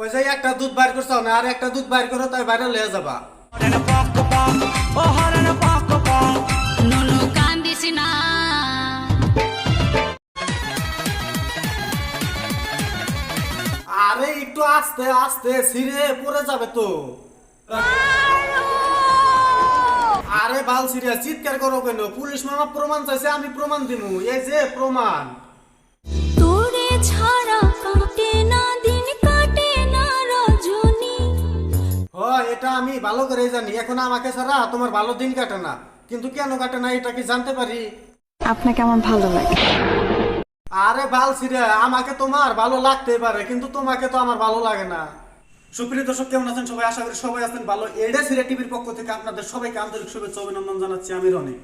ওই যে একটা দুধ বাইর করছ না, আর একটা দুধ বাইর করো, তাই বাইরে লয়ে যাবা। আরে, একটু আস্তে আস্তে সিরে পড়ে যাবে তো। আরে, বাল সিরিয়া চিৎকার করো কেন? পুলিশ মামা প্রমাণ চাইছে, আমি প্রমাণ দিমু। এই যে প্রমাণ। তোরে ছাড়া এটা আমি ভালো করে জানি। এখন আমাকে ছাড়া তোমার ভালো দিন কাটে না। কিন্তু কেন কাটে না এটা কি জানতে পারি? আপনাকে আমার ভালো লাগে? আরে বাল সিরিয়া আমাকে তোমার ভালো লাগতে পারে কিন্তু তোমাকে তো আমার ভালো লাগে না। সুপ্রিয় দর্শক কেমন আছেন সবাই? আশা করি সবাই আছেন ভালো। এডে সিরিয়া টিভির পক্ষ থেকে আপনাদের সবাইকে আন্তরিক শুভেচ্ছা অভিনন্দন জানাচ্ছি আমি রনি।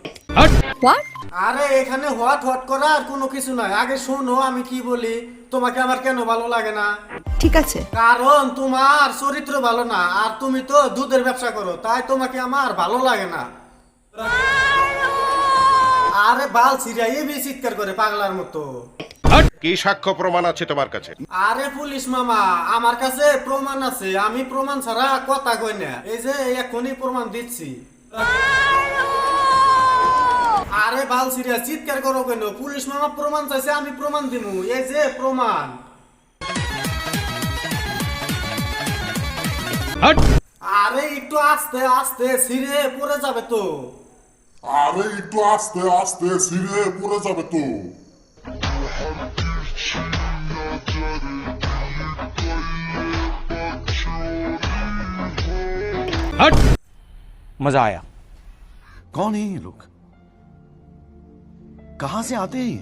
হোয়াট আরে এখানে হট হট করার কোনো কিছু নয় আগে শোনো আমি কি বলি? তোমাকে আমার কেন ভালো লাগে না? ঠিক আছে। কারণ তোমার চরিত্র ভালো না আর তুমি তো দুধের ব্যবসা করো তাই তোমাকে আমার ভালো লাগে না। আরে বাল সিরিয়া এবি চিৎকার করে পাগলার মতো। কি সাক্ষ্য প্রমাণ আছে তোমার কাছে? আরে পুলিশ মামা আমার কাছে প্রমাণ আছে আমি প্রমাণ ছাড়া কথা কই না। এই যে এখনই প্রমাণ দিচ্ছি। আরে বাল সিরিয়া চিৎকার করো কেন? পুলিশ মামা প্রমাণ চাইছে আমি প্রমাণ দিমু। এই যে প্রমাণ। আরে একটু আস্তে আস্তে সিরে পড়ে যাবে তো আরে একটু আস্তে আস্তে সিঁড়ে পড়ে যাবে তো मजा आया कौन है ये लोग कहां से आते हैं ये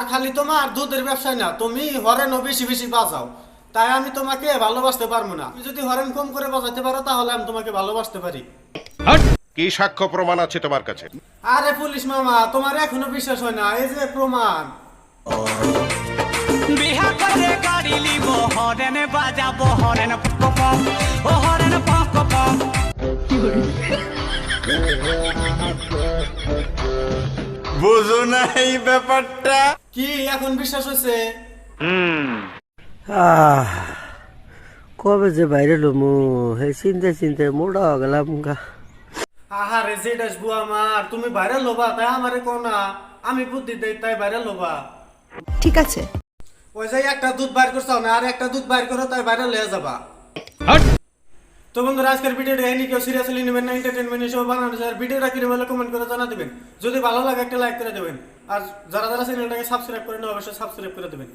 আর খালি তোমার দুধের ব্যবসায় না তুমি হরেনও বেশি বেশি বাজাও। তাই আমি তোমাকে ভালোবাসতে পারব না। তুমি যদি হরেন কম করে বাজাতে পারো তাহলে আমি তোমাকে ভালোবাসতে পারি। কি সাক্ষ্য প্রমাণ আছে তোমার কাছে? আরে পুলিশ মামা তোমার এখনও বিশ্বাস হয় না এই যে প্রমাণ। বিহা করে গাড়ি লিব হরেন বাজাবো হরেন পপম ও হরেন পপম বুঝো না এই ব্যাপারটা। কি এখন বিশ্বাস হয়েছে? আহ কবে যে বাইরে লমু হে চিনতে চিনতে হয়ে গেলাম গা। আহারে যেটা আসব আমার তুমি বাইরে লোবা তাই আমারে কো না। আমি বুদ্ধি দেই তাই বাইরে লোবা। ঠিক আছে। ওই যে একটা দুধ বাইর করছ না আর একটা দুধ বাইর করো তাই বাইরে লয়ে যাবা। তো বন্ধুরা, আজকের ভিডিওটা এনি কেউ সিরিয়াসলি নেবেন না এন্টারটেনমেন্ট হিসেবে বানানো আর ভিডিওটা কীরকম হলে কমেন্ট করে জানা দেবেন যদি ভালো লাগে একটা লাইক করে দেবেন। আর যারা যারা চ্যানেলটাকে সাবস্ক্রাইব করেন অবশ্যই সাবস্ক্রাইব করে দেবেন।